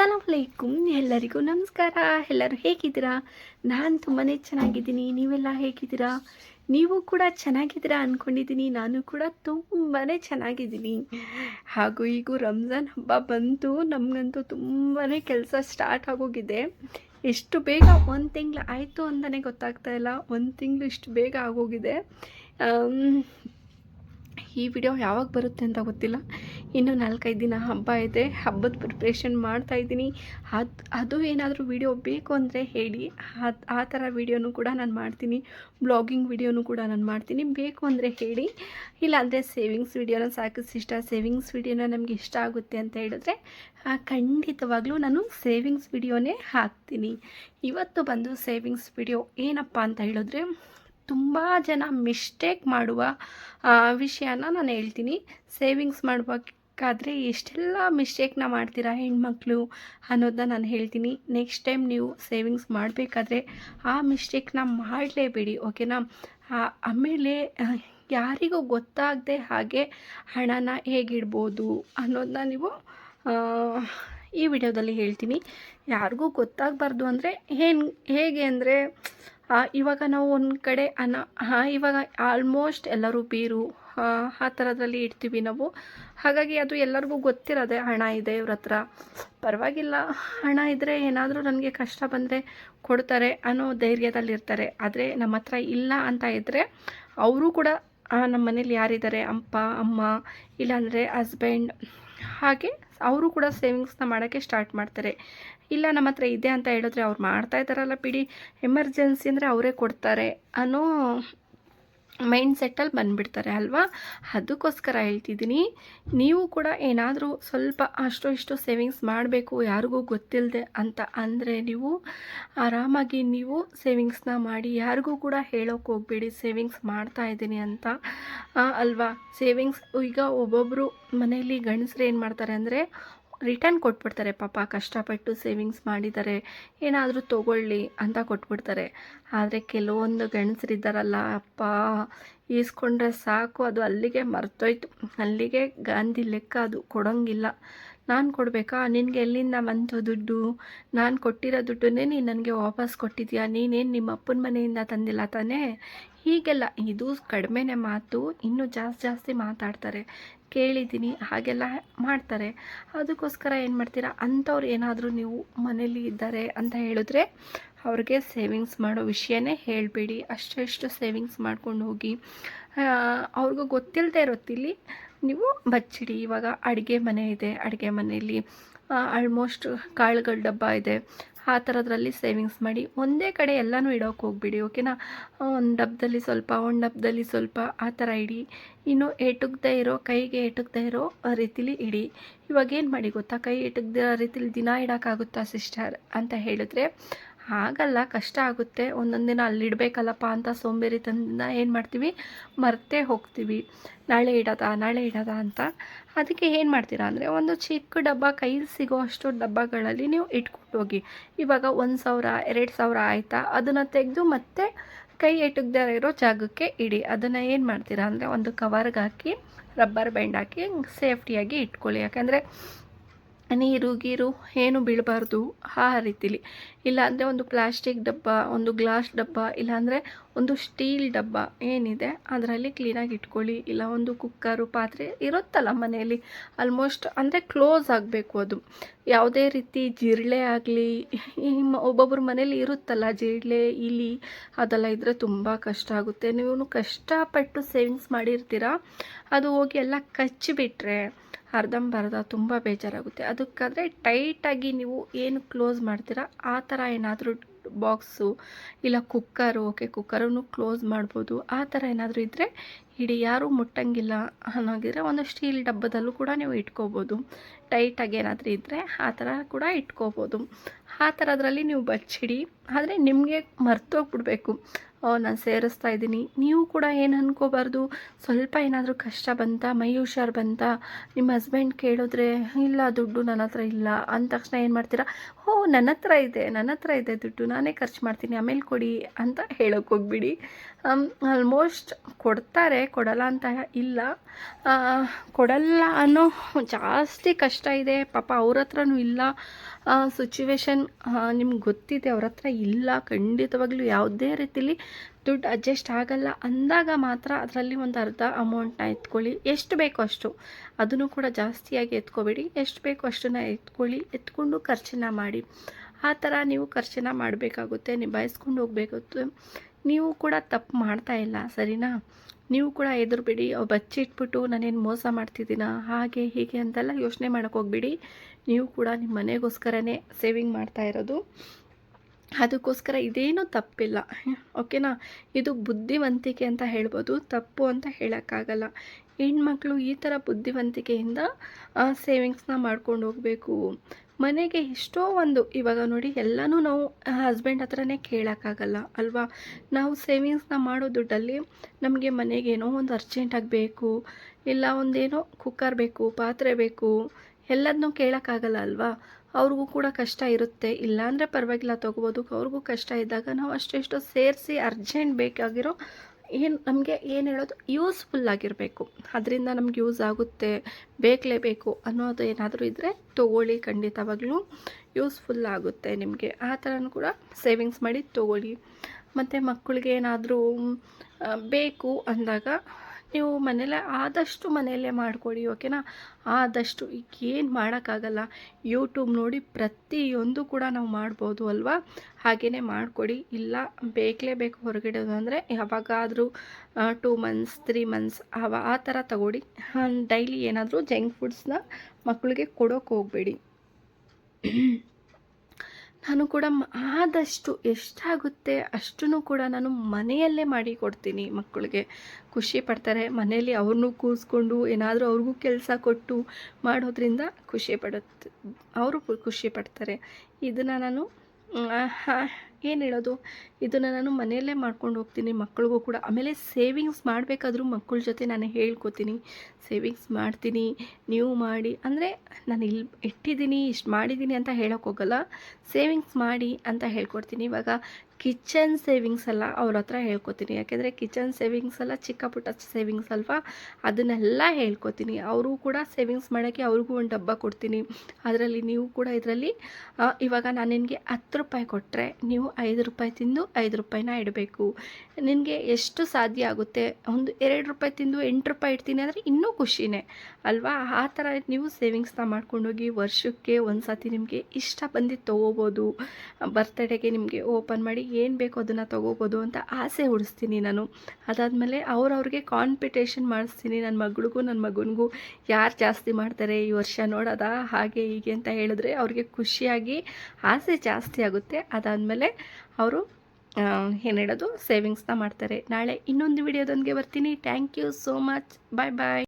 ಅಸ್ಸಲಾಮ್ ಅಲೈಕುಮ್. ಎಲ್ಲರಿಗೂ ನಮಸ್ಕಾರ. ಎಲ್ಲರೂ ಹೇಗಿದ್ದೀರಾ? ನಾನು ತುಂಬಾ ಚೆನ್ನಾಗಿದ್ದೀನಿ. ನೀವೆಲ್ಲ ಹೇಗಿದ್ದೀರಾ? ನೀವು ಕೂಡ ಚೆನ್ನಾಗಿದ್ದೀರಾ ಅಂದ್ಕೊಂಡಿದ್ದೀನಿ ನಾನು ಕೂಡ ತುಂಬಾ ಚೆನ್ನಾಗಿದ್ದೀನಿ. ಹಾಗೂ ಈಗ ರಂಜಾನ್ ಹಬ್ಬ ಬಂತು ನಮಗಂತೂ ತುಂಬಾ ಕೆಲಸ ಸ್ಟಾರ್ಟ್ ಆಗೋಗಿದೆ. ಎಷ್ಟು ಬೇಗ ಒಂದು ತಿಂಗಳು ಆಯಿತು ಅಂತಲೇ ಗೊತ್ತಾಗ್ತಾ ಇಲ್ಲ. ಒಂದು ತಿಂಗಳು ಇಷ್ಟು ಬೇಗ ಆಗೋಗಿದೆ. ಈ ವಿಡಿಯೋ ಯಾವಾಗ ಬರುತ್ತೆ ಅಂತ ಗೊತ್ತಿಲ್ಲ. ಇನ್ನು ನಾಲ್ಕೈದು ದಿನ ಹಬ್ಬ ಇದೆ. ಹಬ್ಬದ ಪ್ರಿಪ್ರೇಷನ್ ಮಾಡ್ತಾಯಿದ್ದೀನಿ ಅದು ಅದು ಏನಾದರೂ ವಿಡಿಯೋ ಬೇಕು ಅಂದರೆ ಹೇಳಿ. ಆ- ಥರ ವಿಡಿಯೋನು ಕೂಡ ನಾನು ಮಾಡ್ತೀನಿ. ಬ್ಲಾಗಿಂಗ್ ವಿಡಿಯೋನು ಕೂಡ ನಾನು ಮಾಡ್ತೀನಿ. ಬೇಕು ಅಂದರೆ ಹೇಳಿ. ಇಲ್ಲಾಂದರೆ ಸೇವಿಂಗ್ಸ್ ವಿಡಿಯೋನ ಸಾಕಷ್ಟು ಇಷ್ಟ ಸೇವಿಂಗ್ಸ್ ವಿಡಿಯೋನ ನಮಗೆ ಇಷ್ಟ ಆಗುತ್ತೆ ಅಂತ ಹೇಳಿದ್ರೆ ಖಂಡಿತವಾಗ್ಲೂ ನಾನು ಸೇವಿಂಗ್ಸ್ ವಿಡಿಯೋನೇ ಹಾಕ್ತೀನಿ. ಇವತ್ತು ಬಂದು ಸೇವಿಂಗ್ಸ್ ವಿಡಿಯೋ ಏನಪ್ಪ ಅಂತ ಹೇಳಿದ್ರೆ ತುಂಬ ಜನ ಮಿಸ್ಟೇಕ್ ಮಾಡುವ ವಿಷಯನ ನಾನು ಹೇಳ್ತೀನಿ. ಸೇವಿಂಗ್ಸ್ ಮಾಡಬೇಕಾದ್ರೆ ಎಷ್ಟೆಲ್ಲ ಮಿಸ್ಟೇಕ್ನ ಮಾಡ್ತೀರಾ ಹೆಣ್ಮಕ್ಳು ಅನ್ನೋದನ್ನ ನಾನು ಹೇಳ್ತೀನಿ. ನೆಕ್ಸ್ಟ್ ಟೈಮ್ ನೀವು ಸೇವಿಂಗ್ಸ್ ಮಾಡಬೇಕಾದ್ರೆ ಆ ಮಿಸ್ಟೇಕ್ನ ಮಾಡಲೇಬೇಡಿ ಓಕೆನಾ ಆಮೇಲೆ ಯಾರಿಗೂ ಗೊತ್ತಾಗದೆ ಹಾಗೆ ಹಣನ ಹೇಗಿಡ್ಬೋದು ಅನ್ನೋದನ್ನ ನೀವು ಈ ವಿಡಿಯೋದಲ್ಲಿ ಹೇಳ್ತೀನಿ. ಯಾರಿಗೂ ಗೊತ್ತಾಗಬಾರ್ದು ಅಂದರೆ ಏನು ಹೇಗೆ ಅಂದರೆ ಇವಾಗ ನಾವು ಒಂದು ಕಡೆ ಅನ್ನ ಇವಾಗ ಆಲ್ಮೋಸ್ಟ್ ಎಲ್ಲರೂ ಬೀರು ಆ, ಆ ಥರದ್ರಲ್ಲಿ ಇಡ್ತೀವಿ ನಾವು. ಹಾಗಾಗಿ ಅದು ಎಲ್ಲರಿಗೂ ಗೊತ್ತಿರೋದೆ ಹಣ ಇದೆ ಇವ್ರ ಹತ್ರ. ಪರವಾಗಿಲ್ಲ ಹಣ ಇದ್ದರೆ ಏನಾದರೂ ನನಗೆ ಕಷ್ಟ ಬಂದರೆ ಕೊಡ್ತಾರೆ ಅನ್ನೋ ಧೈರ್ಯದಲ್ಲಿರ್ತಾರೆ ಆದರೆ ನಮ್ಮ ಹತ್ರ ಇಲ್ಲ ಅಂತ ಇದ್ದರೆ ಅವರು ಕೂಡ ನಮ್ಮ ಮನೇಲಿ ಯಾರಿದ್ದಾರೆ? ಅಪ್ಪ ಅಮ್ಮ ಇಲ್ಲಾಂದರೆ ಹಸ್ಬೆಂಡ್ ಹಾಗೆ ಅವರು ಕೂಡ ಸೇವಿಂಗ್ಸ್ನ ಮಾಡೋಕ್ಕೆ ಸ್ಟಾರ್ಟ್ ಮಾಡ್ತಾರೆ. ಇಲ್ಲ, ನಮ್ಮ ಹತ್ರ ಇದೆ ಅಂತ ಹೇಳಿದ್ರೆ ಅವ್ರು ಮಾಡ್ತಾ ಇದ್ದಾರಲ್ಲ ಬಿಡಿ. ಎಮರ್ಜೆನ್ಸಿ ಅಂದರೆ ಅವರೇ ಕೊಡ್ತಾರೆ ಅನ್ನೋ ಮೈಂಡ್ ಸೆಟ್ಟಲ್ಲಿ ಬಂದುಬಿಡ್ತಾರೆ ಅಲ್ವಾ? ಅದಕ್ಕೋಸ್ಕರ ಹೇಳ್ತಿದ್ದೀನಿ, ನೀವು ಕೂಡ ಏನಾದರೂ ಸ್ವಲ್ಪ ಅಷ್ಟು ಇಷ್ಟು ಸೇವಿಂಗ್ಸ್ ಮಾಡಬೇಕು, ಯಾರಿಗೂ ಗೊತ್ತಿಲ್ಲದೆ ಅಂತ ಅಂದರೆ ನೀವು ಆರಾಮಾಗಿ ನೀವು ಸೇವಿಂಗ್ಸ್ನ ಮಾಡಿ, ಯಾರಿಗೂ ಕೂಡ ಹೇಳೋಕೆ ಹೋಗಬೇಡಿ ಸೇವಿಂಗ್ಸ್ ಮಾಡ್ತಾ ಇದ್ದೀನಿ ಅಂತ. ಅಲ್ವಾ? ಸೇವಿಂಗ್ಸ್ ಈಗ ಒಬ್ಬೊಬ್ಬರು ಮನೆಯಲ್ಲಿ ಗಂಡಸ್ರು ಏನು ಮಾಡ್ತಾರೆ ಅಂದರೆ ರಿಟರ್ನ್ ಕೊಟ್ಬಿಡ್ತಾರೆ. ಪಾಪ ಕಷ್ಟಪಟ್ಟು ಸೇವಿಂಗ್ಸ್ ಮಾಡಿದ್ದಾರೆ ಏನಾದರೂ ತೊಗೊಳ್ಳಿ ಅಂತ ಕೊಟ್ಬಿಡ್ತಾರೆ. ಆದರೆ ಕೆಲವೊಂದು ಗಂಡಸರಿದ್ದಾರಲ್ಲ ಅಪ್ಪ, ಈಸ್ಕೊಂಡ್ರೆ ಸಾಕು. ಅದು ಅಲ್ಲಿಗೆ ಮರ್ತೋಯ್ತು. ಅಲ್ಲಿಗೆ ಗಾಂಧಿ ಲೆಕ್ಕ ಅದು ಕೊಡೋಂಗಿಲ್ಲ. ನಾನು ಕೊಡಬೇಕಾ? ನಿನಗೆ ಎಲ್ಲಿಂದ ಬಂತು ದುಡ್ಡು? ನಾನು ಕೊಟ್ಟಿರೋ ದುಡ್ಡನ್ನೇ ನೀನು ನನಗೆ ವಾಪಸ್ ಕೊಟ್ಟಿದ್ಯಾ? ನೀನೇನು ನಿಮ್ಮ ಅಪ್ಪನ ಮನೆಯಿಂದ ತಂದಿಲ್ಲ ತಾನೇ? ಹೀಗೆಲ್ಲ, ಇದು ಕಡಿಮೆನೆ ಮಾತು, ಇನ್ನೂ ಜಾಸ್ತಿ ಜಾಸ್ತಿ ಮಾತಾಡ್ತಾರೆ. ಕೇಳಿದ್ದೀನಿ, ಹಾಗೆಲ್ಲ ಮಾಡ್ತಾರೆ. ಅದಕ್ಕೋಸ್ಕರ ಏನು ಮಾಡ್ತೀರಾ? ಅಂಥವ್ರು ಏನಾದರೂ ನೀವು ಮನೇಲಿ ಇದ್ದಾರೆ ಅಂತ ಹೇಳಿದ್ರೆ ಅವ್ರಿಗೆ ಸೇವಿಂಗ್ಸ್ ಮಾಡೋ ವಿಷಯನೇ ಹೇಳಬೇಡಿ. ಅಷ್ಟೆಷ್ಟು ಸೇವಿಂಗ್ಸ್ ಮಾಡ್ಕೊಂಡು ಹೋಗಿ ಅವ್ರಿಗೂ ಗೊತ್ತಿಲ್ಲದೆ ಇರುತ್ತಿಲ್ಲಿ ನೀವು ಬಚ್ಚಿಡಿ. ಇವಾಗ ಅಡುಗೆ ಮನೆ ಇದೆ. ಅಡುಗೆ ಮನೆಯಲ್ಲಿ ಆಲ್ಮೋಸ್ಟ್ ಕಾಳುಗಳ ಡಬ್ಬ ಇದೆ. ಆ ಥರದ್ರಲ್ಲಿ ಸೇವಿಂಗ್ಸ್ ಮಾಡಿ ಒಂದೇ ಕಡೆ ಎಲ್ಲನೂ ಇಡೋಕೆ ಹೋಗ್ಬಿಡಿ ಓಕೆನಾ ಒಂದು ಡಬ್ಬದಲ್ಲಿ ಸ್ವಲ್ಪ, ಒಂದು ಡಬ್ಬದಲ್ಲಿ ಸ್ವಲ್ಪ, ಆ ಥರ ಇಡಿ. ಇನ್ನು ಎಟುಕದೇ ಇರೋ, ಕೈಗೆ ಎಟುಕದೇ ಇರೋ ರೀತಿಲಿ ಇಡಿ. ಇವಾಗ ಏನು ಮಾಡಿ ಗೊತ್ತಾ? ಕೈ ಎಟುಕದಿರೋ ರೀತಿಲಿ ದಿನ ಇಡೋಕ್ಕಾಗುತ್ತಾ ಸಿಸ್ಟರ್ ಅಂತ ಹೇಳಿದ್ರೆ ಆಗಲ್ಲ ಕಷ್ಟ ಆಗುತ್ತೆ. ಒಂದೊಂದು ದಿನ ಅಲ್ಲಿಡಬೇಕಲ್ಲಪ್ಪ ಅಂತ ಸೋಂಬೇರಿತನದಿಂದ ಏನು ಮಾಡ್ತೀವಿ? ಮರ್ತೇ ಹೋಗ್ತೀವಿ. ನಾಳೆ ಇಡೋದಾ ನಾಳೆ ಇಡೋದಾ ಅಂತ. ಅದಕ್ಕೆ ಏನು ಮಾಡ್ತೀರಾ ಅಂದರೆ ಒಂದು ಚಿಕ್ಕ ಡಬ್ಬ ಕೈಲಿ ಸಿಗೋ ಅಷ್ಟು ಡಬ್ಬಗಳಲ್ಲಿ ನೀವು ಇಟ್ಕೊಂಡು ಹೋಗಿ. ಇವಾಗ ಒಂದು ಸಾವಿರ, ಎರಡು ಸಾವಿರ ಆಯಿತಾ? ಅದನ್ನು ತೆಗೆದು ಮತ್ತೆ ಕೈ ಎಟುಕದೇ ಇರೋ ಜಾಗಕ್ಕೆ ಇಡಿ. ಅದನ್ನು ಏನು ಮಾಡ್ತೀರಾ ಅಂದರೆ ಒಂದು ಕವರ್ಗೆ ಹಾಕಿ, ರಬ್ಬರ್ ಬ್ಯಾಂಡ್ ಹಾಕಿ, ಸೇಫ್ಟಿಯಾಗಿ ಇಟ್ಕೊಳ್ಳಿ. ಯಾಕಂದರೆ ನೀರು, ಗೀರು ಏನು ಬೀಳಬಾರ್ದು. ಆ ರೀತಿಲಿ. ಇಲ್ಲಾಂದರೆ ಒಂದು ಪ್ಲಾಸ್ಟಿಕ್ ಡಬ್ಬ, ಒಂದು ಗ್ಲಾಸ್ ಡಬ್ಬ, ಇಲ್ಲಾಂದರೆ ಒಂದು ಸ್ಟೀಲ್ ಡಬ್ಬ ಏನಿದೆ, ಅದರಲ್ಲಿ ಕ್ಲೀನಾಗಿ ಇಟ್ಕೊಳ್ಳಿ. ಇಲ್ಲ ಒಂದು ಕುಕ್ಕರು ಪಾತ್ರೆ ಇರುತ್ತಲ್ಲ ಮನೆಯಲ್ಲಿ. ಆಲ್ಮೋಸ್ಟ್ ಅಂದರೆ ಕ್ಲೋಸ್ ಆಗಬೇಕು ಅದು. ಯಾವುದೇ ರೀತಿ ಜಿರಳೆ ಆಗಲಿ ಒಬ್ಬೊಬ್ಬರ ಮನೇಲಿ ಇರುತ್ತಲ್ಲ ಜಿರಳೆ, ಇಲಿ, ಅದೆಲ್ಲ ಇದ್ದರೆ ತುಂಬ ಕಷ್ಟ ಆಗುತ್ತೆ. ನೀವು ಕಷ್ಟಪಟ್ಟು ಸೇವಿಂಗ್ಸ್ ಮಾಡಿರ್ತೀರ? ಅದು ಹೋಗಿ ಎಲ್ಲ ಕಚ್ಚಿಬಿಟ್ರೆ ಅರ್ಧಂಬರ್ಧ ತುಂಬ ಬೇಜಾರಾಗುತ್ತೆ. ಅದಕ್ಕಾದರೆ ಟೈಟಾಗಿ ನೀವು ಏನು ಕ್ಲೋಸ್ ಮಾಡ್ತೀರಾ, ಆ ಥರ ಏನಾದರೂ ಬಾಕ್ಸು ಇಲ್ಲ ಕುಕ್ಕರು ಓಕೆ ಕುಕ್ಕರನ್ನು ಕ್ಲೋಸ್ ಮಾಡ್ಬೋದು. ಆ ಥರ ಏನಾದರೂ ಇದ್ದರೆ ಇಡೀ, ಯಾರೂ ಮುಟ್ಟಂಗಿಲ್ಲ ಅನ್ನೋಗಿದ್ರೆ ಒಂದು ಸ್ಟೀಲ್ ಡಬ್ಬದಲ್ಲೂ ಕೂಡ ನೀವು ಇಟ್ಕೋಬೋದು. ಟೈಟಾಗಿ ಏನಾದರೂ ಇದ್ದರೆ ಆ ಥರ ಕೂಡ ಇಟ್ಕೋಬೋದು. ಆ ಥರದ್ರಲ್ಲಿ ನೀವು ಬಚ್ಚಿಡಿ. ಆದರೆ ನಿಮಗೆ ಮರ್ತೋಗ್ಬಿಡ್ಬೇಕು. ನಾನು ಸೇರಿಸ್ತಾ ಇದ್ದೀನಿ. ನೀವು ಕೂಡ ಏನು ಅನ್ಕೋಬಾರ್ದು. ಸ್ವಲ್ಪ ಏನಾದರೂ ಕಷ್ಟ ಬಂತಾ ಮೈ ಹುಷಾರು ಬಂತಾ ನಿಮ್ಮ ಹಸ್ಬೆಂಡ್ ಕೇಳಿದ್ರೆ, ಇಲ್ಲ, ದುಡ್ಡು ನನ್ನ ಹತ್ರ ಇಲ್ಲ ಅಂದ ತಕ್ಷಣ ಏನು ಮಾಡ್ತೀರಾ? ಹೋ, ನನ್ನ ಹತ್ರ ಇದೆ, ನನ್ನ ಹತ್ರ ಇದೆ ದುಡ್ಡು, ನಾನೇ ಖರ್ಚು ಮಾಡ್ತೀನಿ, ಆಮೇಲೆ ಕೊಡಿ ಅಂತ ಹೇಳೋಕೆ ಹೋಗ್ಬಿಡಿ. ಆಲ್ಮೋಸ್ಟ್ ಕೊಡ್ತಾರೆ, ಕೊಡಲ್ಲ ಅಂತ ಇಲ್ಲ. ಕೊಡಲ್ಲ ಅನ್ನೋ ಜಾಸ್ತಿ ಕಷ್ಟ ಇದೆ. ಪಾಪ ಅವ್ರ ಹತ್ರನೂ ಇಲ್ಲ. ಸಿಚುವೇಶನ್ ನಿಮ್ಗೆ ಗೊತ್ತಿದೆ, ಅವ್ರ ಹತ್ರ ಇಲ್ಲ, ಖಂಡಿತವಾಗ್ಲೂ ಯಾವುದೇ ರೀತಿಲಿ ದುಡ್ಡು ಅಡ್ಜಸ್ಟ್ ಆಗಲ್ಲ ಅಂದಾಗ ಮಾತ್ರ ಅದರಲ್ಲಿ ಒಂದು ಅರ್ಧ ಅಮೌಂಟ್ನ ಎತ್ಕೊಳ್ಳಿ. ಎಷ್ಟು ಬೇಕೋ ಅಷ್ಟು. ಅದನ್ನು ಕೂಡ ಜಾಸ್ತಿಯಾಗಿ ಎತ್ಕೋಬೇಡಿ. ಎಷ್ಟು ಬೇಕೋ ಅಷ್ಟನ್ನು ಎತ್ಕೊಳ್ಳಿ. ಎತ್ಕೊಂಡು ಖರ್ಚನ್ನ ಮಾಡಿ. ಆ ಥರ ನೀವು ಖರ್ಚನ್ನ ಮಾಡಬೇಕಾಗುತ್ತೆ, ನಿಭಾಯಿಸ್ಕೊಂಡು ಹೋಗಬೇಕಾಗುತ್ತೆ. ನೀವು ಕೂಡ ತಪ್ಪು ಮಾಡ್ತಾ ಇಲ್ಲ, ಸರಿನಾ? ನೀವು ಕೂಡ ಎದುರುಬಿಡಿ ಬಚ್ಚಿಟ್ಬಿಟ್ಟು ನಾನೇನು ಮೋಸ ಮಾಡ್ತಿದ್ದೀನ? ಹಾಗೆ ಹೀಗೆ ಅಂತೆಲ್ಲ ಯೋಚನೆ ಮಾಡೋಕೆ ಹೋಗ್ಬಿಡಿ. ನೀವು ಕೂಡ ನಿಮ್ಮ ಮನೆಗೋಸ್ಕರನೇ ಸೇವಿಂಗ್ ಮಾಡ್ತಾ ಇರೋದು. ಅದಕ್ಕೋಸ್ಕರ ಇದೇನೂ ತಪ್ಪಿಲ್ಲ. ಓಕೆನಾ? ಇದು ಬುದ್ಧಿವಂತಿಕೆ ಅಂತ ಹೇಳ್ಬೋದು. ತಪ್ಪು ಅಂತ ಹೇಳೋಕ್ಕಾಗಲ್ಲ. ಹೆಣ್ಮಕ್ಳು ಈ ಥರ ಬುದ್ಧಿವಂತಿಕೆಯಿಂದ ಸೇವಿಂಗ್ಸ್ನ ಮಾಡ್ಕೊಂಡು ಹೋಗಬೇಕು ಮನೆಗೆ ಎಷ್ಟೋ ಒಂದು, ಇವಾಗ ನೋಡಿ ಎಲ್ಲನೂ ನಾವು ಹಸ್ಬೆಂಡ್ ಹತ್ರನೇ ಕೇಳೋಕ್ಕಾಗಲ್ಲ ಅಲ್ವಾ? ನಾವು ಸೇವಿಂಗ್ಸ್ನ ಮಾಡೋ ದುಡ್ಡಲ್ಲಿ ನಮಗೆ ಮನೆಗೆ ಏನೋ ಒಂದು ಅರ್ಜೆಂಟಾಗಿ ಬೇಕು, ಇಲ್ಲ ಒಂದೇನೋ ಕುಕ್ಕರ್ ಬೇಕು, ಪಾತ್ರೆ ಬೇಕು ಎಲ್ಲದನ್ನೂ ಕೇಳೋಕ್ಕಾಗಲ್ಲ ಅಲ್ವಾ? ಅವ್ರಿಗೂ ಕೂಡ ಕಷ್ಟ ಇರುತ್ತೆ. ಇಲ್ಲಾಂದರೆ ಪರವಾಗಿಲ್ಲ, ತೊಗೋಬೋದು. ಅವ್ರಿಗೂ ಕಷ್ಟ ಇದ್ದಾಗ ನಾವು ಅಷ್ಟೆಷ್ಟು ಸೇರಿಸಿ ಅರ್ಜೆಂಟ್ ಬೇಕಾಗಿರೋ ಏನು ನಮಗೆ ಏನು ಹೇಳೋದು ಯೂಸ್ಫುಲ್ ಆಗಿರಬೇಕು. ಅದರಿಂದ ನಮ್ಗೆ ಯೂಸ್ ಆಗುತ್ತೆ, ಬೇಕಲೇಬೇಕು ಅನ್ನೋದು ಏನಾದರೂ ಇದ್ದರೆ ತೊಗೊಳ್ಳಿ ಖಂಡಿತವಾಗ್ಲೂ ಯೂಸ್ಫುಲ್ ಆಗುತ್ತೆ ನಿಮಗೆ. ಆ ಥರನೂ ಕೂಡ ಸೇವಿಂಗ್ಸ್ ಮಾಡಿ ತೊಗೊಳ್ಳಿ. ಮತ್ತು ಮಕ್ಕಳಿಗೆ ಏನಾದರೂ ಬೇಕು ಅಂದಾಗ ನೀವು ಮನೇಲೆ ಆದಷ್ಟು ಮನೆಯಲ್ಲೇ ಮಾಡಿಕೊಡಿ, ಓಕೆನಾ? ಆದಷ್ಟು ಈಗ ಏನು ಮಾಡೋಕ್ಕಾಗಲ್ಲ. ಯೂಟ್ಯೂಬ್ ನೋಡಿ ಪ್ರತಿಯೊಂದು ಕೂಡ ನಾವು ಮಾಡ್ಬೋದು ಅಲ್ವಾ? ಹಾಗೆಯೇ ಮಾಡಿಕೊಡಿ. ಇಲ್ಲ, ಬೇಕೇ ಬೇಕು ಹೊರಗಡೆ ಅಂದರೆ ಯಾವಾಗಾದರೂ ಟೂ ಮಂತ್ಸ್ ತ್ರೀ ಮಂತ್ಸ್ ಅವ, ಆ ಥರ ತಗೊಳ್ಳಿ ಡೈಲಿ ಏನಾದರೂ ಜಂಕ್ ಫುಡ್ಸ್ನ ಮಕ್ಕಳಿಗೆ ಕೊಡೋಕೆ ಹೋಗಬೇಡಿ. ನಾನು ಕೂಡ ಆದಷ್ಟು ಎಷ್ಟಾಗುತ್ತೆ ಅಷ್ಟನ್ನು ಕೂಡ ನಾನು ಮನೆಯಲ್ಲೇ ಮಾಡಿ ಕೊಡ್ತೀನಿ ಮಕ್ಕಳಿಗೆ. ಖುಷಿ ಪಡ್ತಾರೆ. ಮನೆಯಲ್ಲಿ ಅವ್ರನ್ನೂ ಕೂರಿಸ್ಕೊಂಡು ಏನಾದರೂ ಅವ್ರಿಗೂ ಕೆಲಸ ಕೊಟ್ಟು ಮಾಡೋದ್ರಿಂದ ಖುಷಿ ಪಡುತ್ತೆ ಅವರು ಖುಷಿ ಪಡ್ತಾರೆ. ಇದನ್ನು ನಾನು ಏನು ಹೇಳೋದು? ಇದನ್ನು ನಾನು ಮನೆಯಲ್ಲೇ ಮಾಡ್ಕೊಂಡು ಹೋಗ್ತೀನಿ ಮಕ್ಕಳಿಗೂ ಕೂಡ. ಆಮೇಲೆ ಸೇವಿಂಗ್ಸ್ ಮಾಡಬೇಕಾದ್ರೂ ಮಕ್ಕಳ ಜೊತೆ ನಾನು ಹೇಳ್ಕೊತೀನಿ. ಸೇವಿಂಗ್ಸ್ ಮಾಡ್ತೀನಿ, ನೀವು ಮಾಡಿ. ಅಂದರೆ ನಾನು ಇಲ್ಲಿ ಇಟ್ಟಿದ್ದೀನಿ, ಇಷ್ಟು ಮಾಡಿದ್ದೀನಿ ಅಂತ ಹೇಳೋಕ್ಕೋಗಲ್ಲ ಸೇವಿಂಗ್ಸ್ ಮಾಡಿ ಅಂತ ಹೇಳ್ಕೊಡ್ತೀನಿ. ಇವಾಗ ಕಿಚನ್ ಸೇವಿಂಗ್ಸ್ ಎಲ್ಲ ಅವ್ರ ಹತ್ರ ಹೇಳ್ಕೊತೀನಿ. ಯಾಕೆಂದರೆ ಕಿಚನ್ ಸೇವಿಂಗ್ಸ್ ಎಲ್ಲ ಚಿಕ್ಕ ಪುಟ್ಟ ಸೇವಿಂಗ್ಸ್ ಅಲ್ವಾ? ಅದನ್ನೆಲ್ಲ ಹೇಳ್ಕೊತೀನಿ. ಅವರು ಕೂಡ ಸೇವಿಂಗ್ಸ್ ಮಾಡೋಕ್ಕೆ ಅವ್ರಿಗೂ ಒಂದು ಡಬ್ಬ ಕೊಡ್ತೀನಿ. ಅದರಲ್ಲಿ ನೀವು ಕೂಡ ಇದರಲ್ಲಿ ಇವಾಗ ನಾನು ನಿನಗೆ ಹತ್ತು ರೂಪಾಯಿ ಕೊಟ್ಟರೆ ನೀವು ಐದು ರೂಪಾಯಿ ತಿಂದು ಐದು ರೂಪಾಯಿನ ಇಡಬೇಕು. ನಿನಗೆ ಎಷ್ಟು ಸಾಧ್ಯ ಆಗುತ್ತೆ? ಒಂದು ಎರಡು ರೂಪಾಯಿ ತಿಂದು ಎಂಟು ರೂಪಾಯಿ ಇಡ್ತೀನಿ ಅಂದರೆ ಇನ್ನೂ ಖುಷಿನೇ, ಅಲ್ವಾ? ಆ ಥರ ನೀವು ಸೇವಿಂಗ್ಸ್ನ ಮಾಡ್ಕೊಂಡೋಗಿ ವರ್ಷಕ್ಕೆ ಒಂದು ಸತಿ ನಿಮಗೆ ಇಷ್ಟ ಬಂದಿದ್ದು ತೊಗೋಬೋದು. ಬರ್ತಡೇಗೆ ನಿಮಗೆ ಓಪನ್ ಮಾಡಿ ಏನು ಬೇಕೋ ಅದನ್ನು ತೊಗೋಬೋದು ಅಂತ ಆಸೆ ಹುಡಿಸ್ತೀನಿ ನಾನು. ಅದಾದಮೇಲೆ ಅವ್ರವ್ರಿಗೆ ಕಾಂಪಿಟೇಷನ್ ಮಾಡಿಸ್ತೀನಿ. ನನ್ನ ಮಗಳಿಗೂ ನನ್ನ ಮಗನಿಗೂ ಯಾರು ಜಾಸ್ತಿ ಮಾಡ್ತಾರೆ ಈ ವರ್ಷ ನೋಡೋದ, ಹಾಗೆ ಹೀಗೆ ಅಂತ ಹೇಳಿದ್ರೆ ಅವ್ರಿಗೆ ಖುಷಿಯಾಗಿ ಆಸೆ ಜಾಸ್ತಿ ಆಗುತ್ತೆ. ಅದಾದಮೇಲೆ ಅವರು ಏನು ಹೇಳೋದು ಸೇವಿಂಗ್ಸ್ನ ಮಾಡ್ತಾರೆ. ನಾಳೆ ಇನ್ನೊಂದು ವಿಡಿಯೋದೊಂದಿಗೆ ಬರ್ತೀನಿ. Thank you so much bye bye